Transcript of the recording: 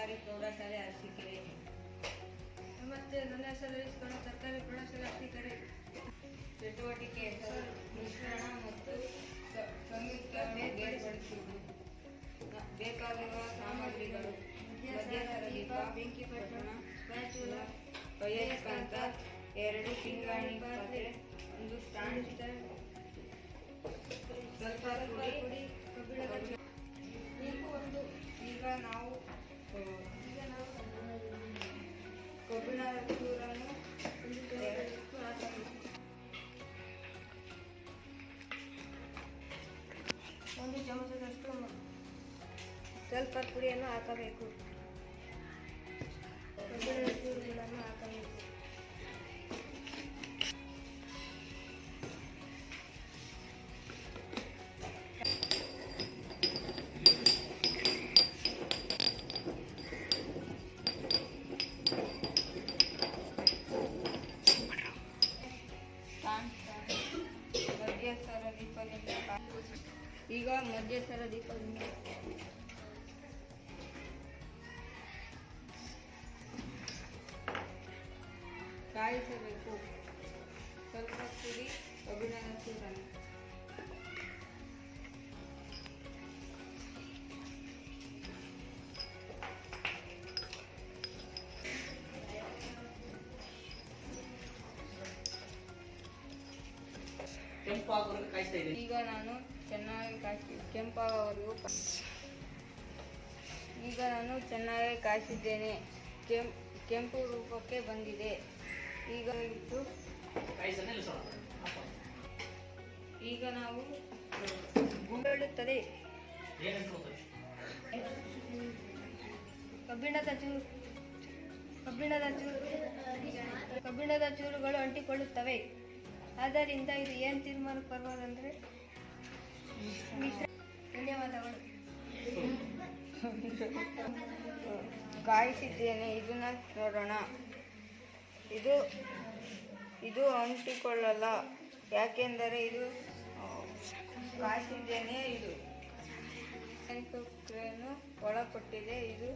ಶಾಲೆ ಅರಸೀಕೆರೆ ಮತ್ತೆ ನನ್ನ ಹೆಸರು ಈಸ್ಕೊಂಡು ಸರ್ಕಾರಿ ಪ್ರೌಢಶಾಲೆ ಅರಸೀಕೆರೆ ಚಟುವಟಿಕೆ ಮಿಶ್ರಣ ಮತ್ತು ಸಂಯುಕ್ತ ಬೇರ್ಪಡಿಸುವುದು ಬೇಕಾಗಿರುವ ಸಾಮಗ್ರಿಗಳು. ಬೆಂಕಿ ಪಟ್ಟಣ ಸ್ಪ್ಯಾಚುಲ ಎರಡು ಪಿಂಗಾಣಿ ಪಾತ್ರೆ ಒಂದು ಸ್ಟ್ಯಾಂಡ್. ಸ್ವಲ್ಪ. ಈಗ ನಾವು ಈಗ ನಾವು ಚೂರನ್ನು ಒಂದು ಹಾಕಬೇಕು ಒಂದು ಚಮಚದಷ್ಟು ಸ್ವಲ್ಪ ಪುಡಿಯನ್ನು ಹಾಕಬೇಕು. ಕಬ್ಬಿಣದ ಚೂರುಗಳನ್ನು ಹಾಕಬೇಕು. ಈಗ ಮಧ್ಯಸ್ಥರ ದೀಪದಿಂದ. ಕಾಯಿಸಬೇಕು. ಸ್ವಲ್ಪ ಕಬ್ಬಿಣದ ಚೂರನ್ನು ಕೆಂಪು ಕಾಯಿಸ್ತಾ ಈಗ ನಾನು ಚೆನ್ನಾಗಿ ಕಾಯಿಸಿ, ಕೆಂಪಾಗೋವರೆಗೂ ಈಗ ನಾನು ಚೆನ್ನಾಗಿ ಕಾಯಿಸಿದ್ದೇನೆ. ಕೆಂಪು ಕೆಂಪು ರೂಪಕ್ಕೆ ಬಂದಿದೆ. ಈಗ ಇಟ್ಟು ಈಗ ನಾವು ಗೊತ್ತಾಯ್ತು? ಕಬ್ಬಿಣದ ಚೂರು ಕಬ್ಬಿಣದ ಚೂರು, ಕಬ್ಬಿಣದ ಚೂರುಗಳು ಅಂಟಿಕೊಳ್ಳುತ್ತವೆ. ಆದ್ದರಿಂದ ಇದು ಏನು ತೀರ್ಮಾನಕ್ಕೆ ಬರ್ಬೋದಂದ್ರೆ ಧನ್ಯವಾದಗಳು ಕಾಯಿಸಿದ್ದೇನೆ ಇದನ್ನ ನೋಡೋಣ. ಇದು ಇದು ಅಂಟಿಕೊಳ್ಳಲ್ಲ. ಯಾಕೆಂದರೆ ಇದು ಗಾಯಿಸಿದ್ದೇನೆ ಇದು. ಕ್ರೇನು ಒಳಪಟ್ಟಿದೆ ಇದು.